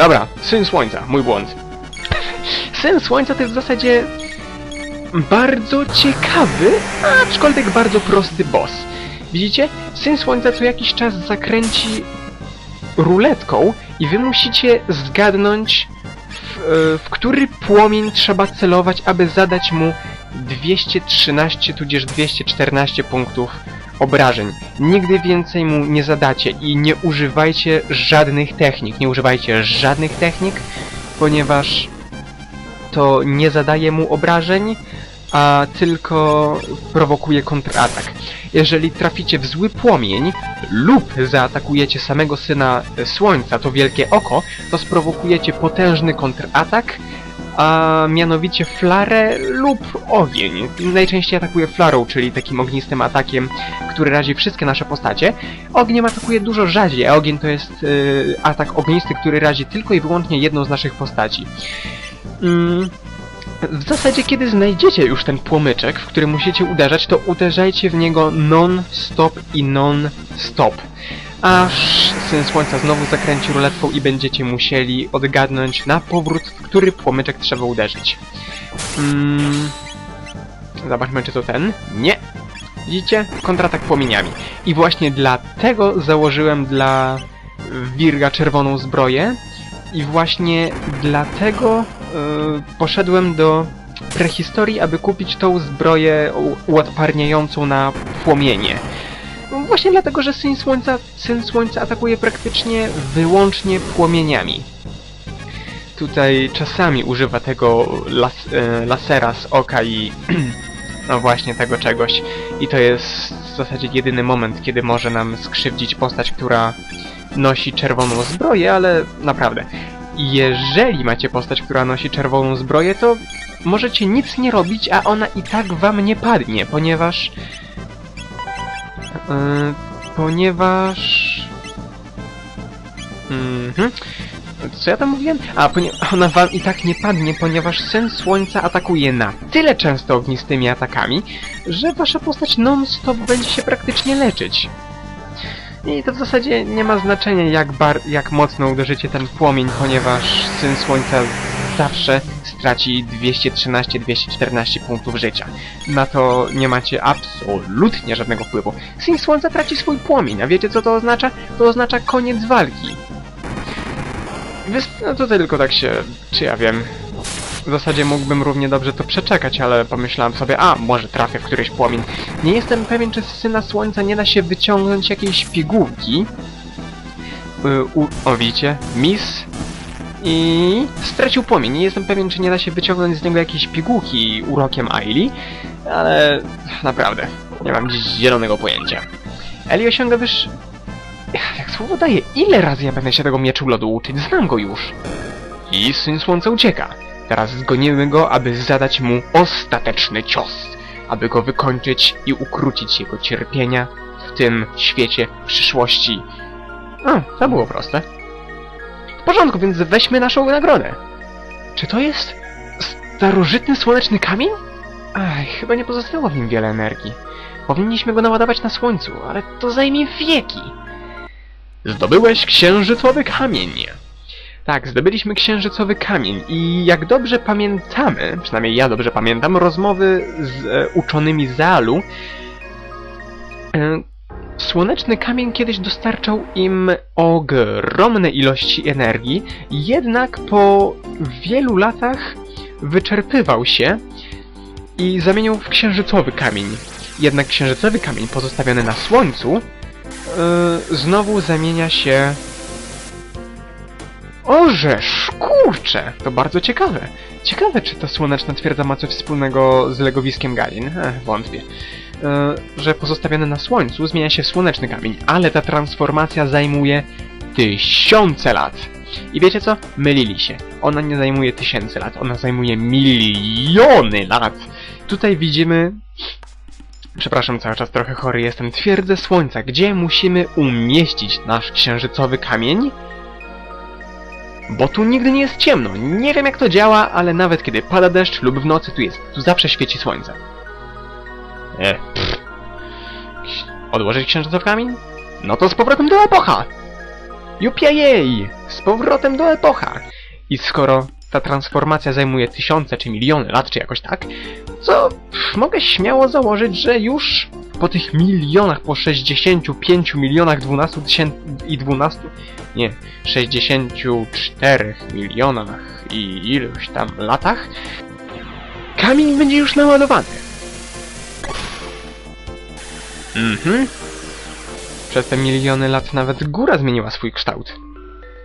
Dobra, Syn Słońca, mój błąd. Syn Słońca to jest w zasadzie bardzo ciekawy, aczkolwiek bardzo prosty boss. Widzicie? Syn Słońca co jakiś czas zakręci ruletką i wy musicie zgadnąć w, e, w który płomień trzeba celować, aby zadać mu 213 tudzież 214 punktów obrażeń. Nigdy więcej mu nie zadacie i nie używajcie żadnych technik. Nie używajcie żadnych technik, ponieważ to nie zadaje mu obrażeń, a tylko prowokuje kontratak. Jeżeli traficie w zły płomień lub zaatakujecie samego syna słońca, to wielkie oko, to sprowokujecie potężny kontratak, a mianowicie flarę lub ogień. Najczęściej atakuje flarą, czyli takim ognistym atakiem, który razi wszystkie nasze postacie. Ogniem atakuje dużo rzadziej, a ogień to jest y, atak ognisty, który razi tylko i wyłącznie jedną z naszych postaci. Mm, w zasadzie, kiedy znajdziecie już ten płomyczek, w który musicie uderzać, to uderzajcie w niego non-stop i non-stop. Aż Syn Słońca znowu zakręci ruletką i będziecie musieli odgadnąć na powrót, w który płomyczek trzeba uderzyć. Mm, zobaczmy, czy to ten. Nie! Widzicie? Kontratak płomieniami. I właśnie dlatego założyłem dla Wirga czerwoną zbroję. I właśnie dlatego yy, poszedłem do prehistorii, aby kupić tą zbroję uodparniającą na płomienie. Właśnie dlatego, że Syn Słońca, Syn Słońca atakuje praktycznie wyłącznie płomieniami. Tutaj czasami używa tego las, e, lasera z oka i no właśnie tego czegoś. I to jest w zasadzie jedyny moment, kiedy może nam skrzywdzić postać, która nosi czerwoną zbroję, ale naprawdę. Jeżeli macie postać, która nosi czerwoną zbroję, to możecie nic nie robić, a ona i tak wam nie padnie, ponieważ... Yy, ponieważ... Mhm. Co ja tam mówiłem? A, ona wam i tak nie padnie, ponieważ Sen Słońca atakuje na tyle często ognistymi atakami, że wasza postać non-stop będzie się praktycznie leczyć. I to w zasadzie nie ma znaczenia jak, jak mocno uderzycie ten płomień, ponieważ Syn Słońca zawsze straci 213-214 punktów życia. Na to nie macie absolutnie żadnego wpływu. Syn Słońca traci swój płomień, a wiecie co to oznacza? To oznacza koniec walki. No tutaj tylko tak się... czy ja wiem... W zasadzie mógłbym równie dobrze to przeczekać, ale pomyślałem sobie, a może trafię w któryś płomień. Nie jestem pewien, czy z Syna Słońca nie da się wyciągnąć jakiejś pigułki. Y, u, o, widzicie? Miss. I stracił płomień. Nie jestem pewien, czy nie da się wyciągnąć z niego jakiejś pigułki urokiem Aili, ale naprawdę, nie mam dziś zielonego pojęcia. Eli osiąga wyż... Jak słowo daje, ile razy ja będę się tego mieczu lodu uczyć? Znam go już. I Syn Słońca ucieka. Teraz zgonimy go, aby zadać mu ostateczny cios, aby go wykończyć i ukrócić jego cierpienia w tym świecie przyszłości. A, to było proste. Porządku, więc weźmy naszą nagrodę. Czy to jest starożytny słoneczny kamień? Aj, chyba nie pozostało w nim wiele energii. Powinniśmy go naładować na słońcu, ale to zajmie wieki. Zdobyłeś księżycowy kamień. Tak, zdobyliśmy księżycowy kamień i jak dobrze pamiętamy, przynajmniej ja dobrze pamiętam, rozmowy z e, uczonymi Zaalu, e, słoneczny kamień kiedyś dostarczał im ogromne ilości energii, jednak po wielu latach wyczerpywał się i zamienił w księżycowy kamień. Jednak księżycowy kamień pozostawiony na słońcu e, znowu zamienia się Orzesz, kurczę! To bardzo ciekawe. Ciekawe, czy ta słoneczna twierdza ma coś wspólnego z legowiskiem Galin. Ech, wątpię. E, że pozostawiony na słońcu zmienia się w słoneczny kamień, ale ta transformacja zajmuje tysiące lat. I wiecie co? Mylili się. Ona nie zajmuje tysięcy lat, ona zajmuje miliony lat. Tutaj widzimy... Przepraszam, cały czas trochę chory jestem. Twierdzę słońca, gdzie musimy umieścić nasz księżycowy kamień, bo tu nigdy nie jest ciemno. Nie wiem jak to działa, ale nawet kiedy pada deszcz lub w nocy tu jest, tu zawsze świeci słońce. E. Odłożyć księżycowy kamień? No to z powrotem do epocha! Jupiejej! z powrotem do epocha. I skoro ta transformacja zajmuje tysiące czy miliony lat, czy jakoś tak, co mogę śmiało założyć, że już po tych milionach, po 65 milionach 12 tysięcy i 12, nie, 64 milionach i iluś tam latach, kamień będzie już naładowany. Mhm. Przez te miliony lat nawet góra zmieniła swój kształt.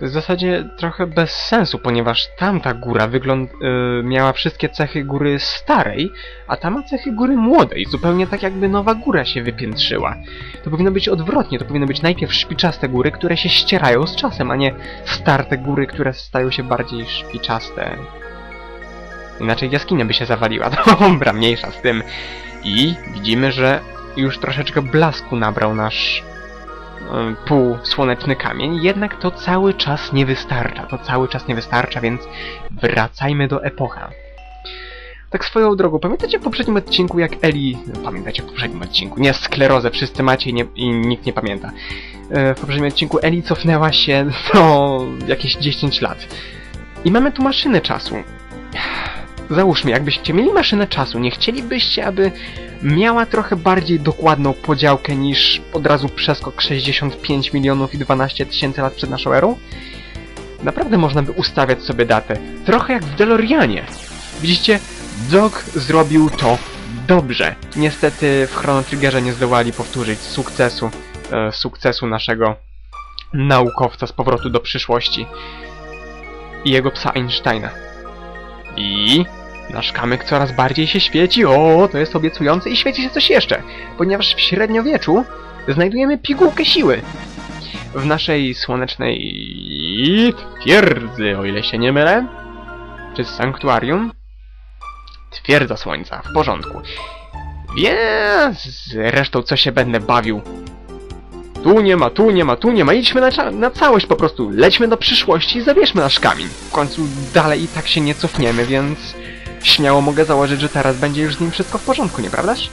W zasadzie trochę bez sensu, ponieważ tamta góra wygląd y, miała wszystkie cechy góry starej, a ta ma cechy góry młodej, zupełnie tak jakby nowa góra się wypiętrzyła. To powinno być odwrotnie, to powinno być najpierw szpiczaste góry, które się ścierają z czasem, a nie starte góry, które stają się bardziej szpiczaste. Inaczej jaskinia by się zawaliła, dobra, mniejsza z tym. I widzimy, że już troszeczkę blasku nabrał nasz półsłoneczny kamień, jednak to cały czas nie wystarcza. To cały czas nie wystarcza, więc wracajmy do epocha. Tak swoją drogą, pamiętacie w poprzednim odcinku, jak Eli... No, pamiętacie w poprzednim odcinku, nie sklerozę, wszyscy macie i, nie, i nikt nie pamięta. E, W poprzednim odcinku Eli cofnęła się do jakieś 10 lat. I mamy tu maszynę czasu. Załóżmy, jakbyście mieli maszynę czasu, nie chcielibyście, aby miała trochę bardziej dokładną podziałkę niż od razu przeskok 65 milionów i 12 tysięcy lat przed naszą erą? Naprawdę można by ustawiać sobie datę. Trochę jak w DeLoreanie. Widzicie, Doc zrobił to dobrze. Niestety w Chrono Triggerze nie zdołali powtórzyć sukcesu, e, sukcesu naszego naukowca z powrotu do przyszłości i jego psa Einsteina. I nasz kamyk coraz bardziej się świeci. O, to jest obiecujące i świeci się coś jeszcze, ponieważ w średniowieczu znajdujemy pigułkę siły. W naszej słonecznej twierdzy, o ile się nie mylę, czy sanktuarium, twierdza słońca, w porządku. Więc zresztą co się będę bawił. Tu nie ma, tu nie ma, tu nie ma. Idźmy na, na całość po prostu. Lećmy do przyszłości i zabierzmy nasz kamień. W końcu dalej i tak się nie cofniemy, więc śmiało mogę założyć, że teraz będzie już z nim wszystko w porządku, nieprawdaż?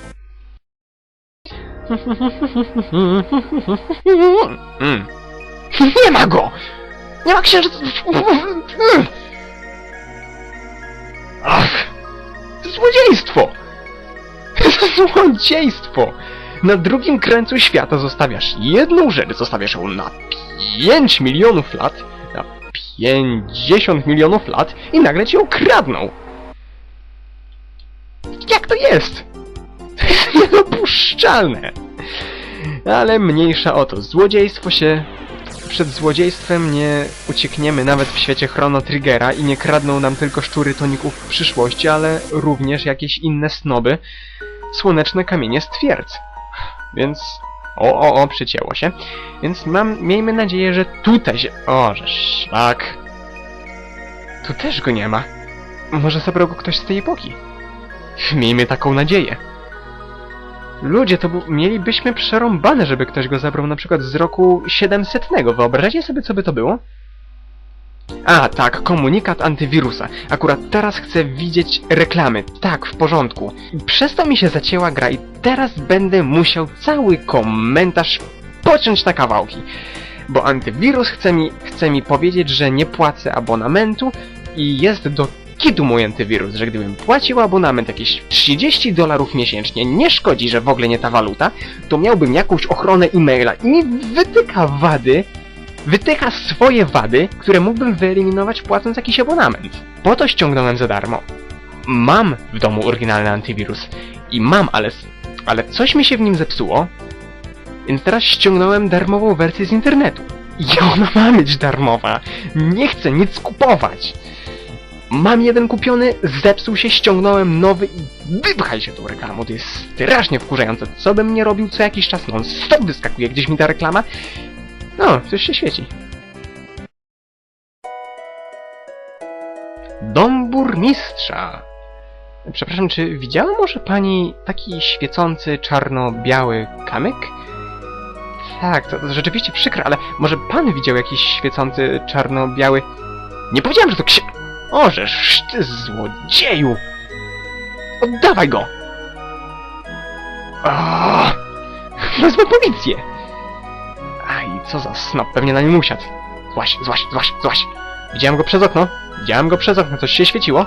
Mm. Nie ma go! Nie ma księżyca! Ach! Złodziejstwo! Złodziejstwo! Na drugim krańcu świata zostawiasz jedną rzecz, zostawiasz ją na 5 milionów lat, na 50 milionów lat i nagle ci ją kradną. Jak to jest? To jest niedopuszczalne. Ale mniejsza o to. Złodziejstwo się... Przed złodziejstwem nie uciekniemy nawet w świecie Chrono Triggera i nie kradną nam tylko szczury toników w przyszłości, ale również jakieś inne snoby, słoneczne kamienie z twierdz. Więc... O, o, o, przycięło się. Więc mam, miejmy nadzieję, że tutaj się... O, że szlak. Tu też go nie ma. Może zabrał go ktoś z tej epoki. Miejmy taką nadzieję. Ludzie, to mielibyśmy przerąbane, żeby ktoś go zabrał na przykład z roku 700. Wyobraźcie sobie, co by to było? A, tak, komunikat antywirusa. Akurat teraz chcę widzieć reklamy. Tak, w porządku. Przez to mi się zacięła gra i teraz będę musiał cały komentarz pociąć na kawałki. Bo antywirus chce mi, chce mi powiedzieć, że nie płacę abonamentu i jest do kitu mój antywirus, że gdybym płacił abonament jakieś 30 dolarów miesięcznie, nie szkodzi, że w ogóle nie ta waluta, to miałbym jakąś ochronę e-maila i mi wytyka wady, wytyka swoje wady, które mógłbym wyeliminować płacąc jakiś abonament. Po to ściągnąłem za darmo. Mam w domu oryginalny antywirus i mam, ale, ale coś mi się w nim zepsuło, więc teraz ściągnąłem darmową wersję z internetu. I ona ma być darmowa. Nie chcę nic kupować. Mam jeden kupiony, zepsuł się, ściągnąłem nowy i wypchaj się tą reklamą. To jest strasznie wkurzające. Co bym nie robił co jakiś czas, non stop wyskakuje gdzieś mi ta reklama. No, coś się świeci. Dom burmistrza. Przepraszam, czy widziała może pani taki świecący czarno-biały kamyk? Tak, to, to rzeczywiście przykre, ale może pan widział jakiś świecący czarno-biały... Nie powiedziałem, że to ksi... O, żeż ty złodzieju! Oddawaj go! Wezmę policję! Aj, co za snop, pewnie na nim usiadł. Złaś, złaś, złaś, złaś. Widziałem go przez okno. Widziałem go przez okno, coś się świeciło.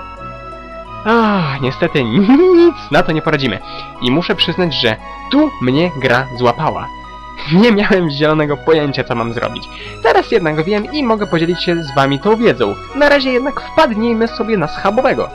Ah, niestety nic na to nie poradzimy. I muszę przyznać, że tu mnie gra złapała. Nie miałem zielonego pojęcia, co mam zrobić. Teraz jednak wiem i mogę podzielić się z wami tą wiedzą. Na razie jednak wpadnijmy sobie na schabowego.